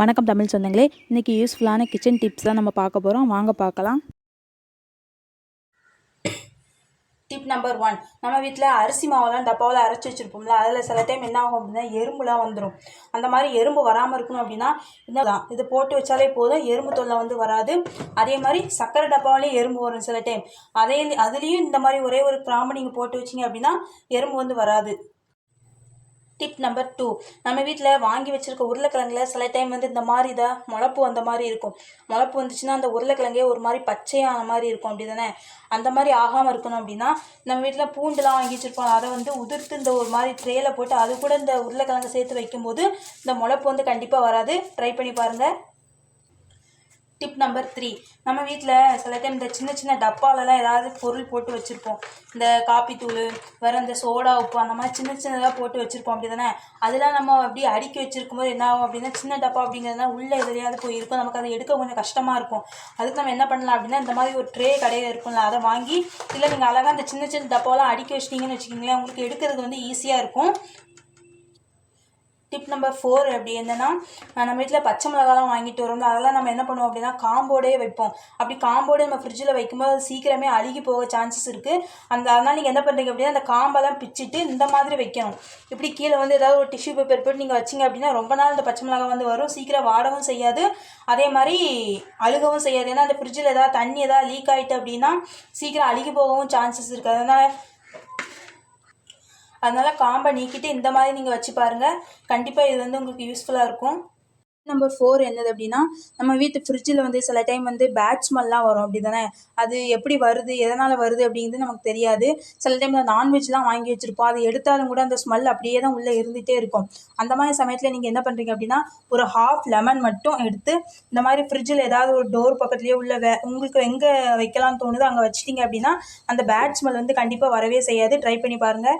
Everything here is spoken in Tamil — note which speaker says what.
Speaker 1: வணக்கம் தமிழ் சொந்தங்களே இன்றைக்கி யூஸ்ஃபுல்லான கிச்சன் டிப்ஸ் தான் நம்ம பார்க்க போகிறோம் வாங்க பார்க்கலாம். டிப் நம்பர் ஒன் நம்ம வீட்டில் அரிசி மாவெல்லாம் டப்பாவில் அரைச்சி வச்சுருப்போம்ல அதில் சில டைம் என்ன ஆகும் அப்படின்னா எறும்புலாம் வந்துடும் அந்த மாதிரி எறும்பு வராமல் இருக்கணும் அப்படின்னா இதுதான் இது போட்டு வச்சாலே போதும் எறும்பு தொல்லை வந்து வராது. அதே மாதிரி சக்கரை டப்பாவிலையும் எறும்பு வரும் சில டைம் அதே அதுலேயும் இந்த மாதிரி ஒரே ஒரு கிராம்பு நீங்கள் போட்டு வச்சிங்க அப்படின்னா எறும்பு வந்து வராது. டிப் நம்பர் டூ நம்ம வீட்டில் வாங்கி வச்சுருக்க உருளைக்கிழங்குல சில டைம் வந்து இந்த மாதிரி இதாக முளப்பு வந்த மாதிரி இருக்கும். முளப்பு வந்துச்சுன்னா அந்த உருளைக்கிழங்கே ஒரு மாதிரி பச்சையான மாதிரி இருக்கும் அப்படி தானே அந்த மாதிரி ஆகாமல் இருக்கணும் அப்படின்னா நம்ம வீட்டில் பூண்டுலாம் வாங்கி வச்சுருப்போம். அதை வந்து உதிர்த்து இந்த ஒரு மாதிரி ட்ரேயில் போட்டு அது கூட இந்த உருளைக்கிழங்கு சேர்த்து வைக்கும்போது இந்த முளப்பு வந்து கண்டிப்பாக வராது. ட்ரை பண்ணி பாருங்கள் டிப் நம்பர் த்ரீ நம்ம வீட்டில் சில டைம் இந்த சின்ன சின்ன டப்பாலெலாம் ஏதாவது பொருள் போட்டு வச்சுருப்போம். இந்த காப்பித்தூள் வேறு இந்த சோடா உப்பு அந்த மாதிரி சின்ன சின்னதாக போட்டு வச்சுருப்போம் அப்படி தானே அதெல்லாம் நம்ம அப்படியே அடுக்கி வச்சிருக்கும் போது என்ன ஆகும் அப்படின்னா சின்ன டப்பா அப்படிங்கிறதுனா உள்ளே எதுலையாவது போய் இருக்கும் நமக்கு அதை எடுக்க கொஞ்சம் கஷ்டமாக இருக்கும். அதுக்கு நம்ம என்ன பண்ணலாம் அப்படின்னா இந்த மாதிரி ஒரு ட்ரே கடையில் இருக்கும்ல அதை வாங்கி இல்லை நீங்கள் அழகாக அந்த சின்ன சின்ன டப்பாலாம் அடுக்கி வச்சிட்டிங்கன்னு வச்சுக்கிங்களேன் உங்களுக்கு எடுக்கிறது வந்து ஈஸியாக இருக்கும். டிப் நம்பர் ஃபோர் அப்படி என்னன்னா நம்ம வீட்டில் பச்சை மிளகாலாம் வாங்கிட்டு வரோம்ல அதெல்லாம் நம்ம என்ன பண்ணுவோம் அப்படின்னா காம்போடே வைப்போம். அப்படி காம்போடு நம்ம ஃப்ரிட்ஜில் வைக்கும்போது அது சீக்கிரமே அழுகி போக சான்சஸ் இருக்குது அந்த அதனால் நீங்கள் என்ன பண்ணுறீங்க அப்படின்னா அந்த காம்பெல்லாம் பிச்சுட்டு இந்த மாதிரி வைக்கணும். இப்படி கீழே வந்து ஏதாவது ஒரு டிஷ்யூ பேப்பர் போட்டு நீங்கள் வச்சிங்க அப்படின்னா ரொம்ப நாள் இந்த பச்சை மிளகா வந்து வரும். சீக்கிரம் வாடவும் செய்யாது. அதே மாதிரி அழுகவும் செய்யாது. ஏன்னா அந்த ஃப்ரிட்ஜில் ஏதாவது தண்ணி ஏதாவது லீக் ஆகிட்டு அப்படின்னா சீக்கிரம் அழுகி போகவும் சான்சஸ் இருக்குது அதனால் அதனால் காம்பை நீக்கிட்டு இந்த மாதிரி நீங்கள் வச்சு பாருங்கள் கண்டிப்பாக இது வந்து உங்களுக்கு யூஸ்ஃபுல்லாக இருக்கும். நம்பர் ஃபோர் என்னது அப்படின்னா நம்ம வீட்டு ஃப்ரிட்ஜில் வந்து சில டைம் வந்து பேட் ஸ்மெல்லாம் வரும். அப்படி தானே அது எப்படி வருது? எதனால் வருது? அப்படிங்கிறது நமக்கு தெரியாது. சில டைமில் நான்வெஜ்லாம் வாங்கி வச்சுருப்போம். அது எடுத்தாலும் கூட அந்த ஸ்மெல் அப்படியே தான் உள்ளே இருந்துகிட்டே இருக்கும். அந்த மாதிரி சமயத்தில் நீங்கள் என்ன பண்ணுறீங்க அப்படின்னா ஒரு ஹாஃப் லெமன் மட்டும் எடுத்து இந்த மாதிரி ஃப்ரிட்ஜில் ஏதாவது ஒரு டோர் பக்கத்துலேயே உள்ள வே உங்களுக்கு எங்கே வைக்கலாம்னு தோணுதோ அங்கே வச்சிட்டிங்க அப்படின்னா அந்த பேட் ஸ்மெல் வந்து கண்டிப்பாக வரவே செய்யாது. ட்ரை பண்ணி பாருங்கள்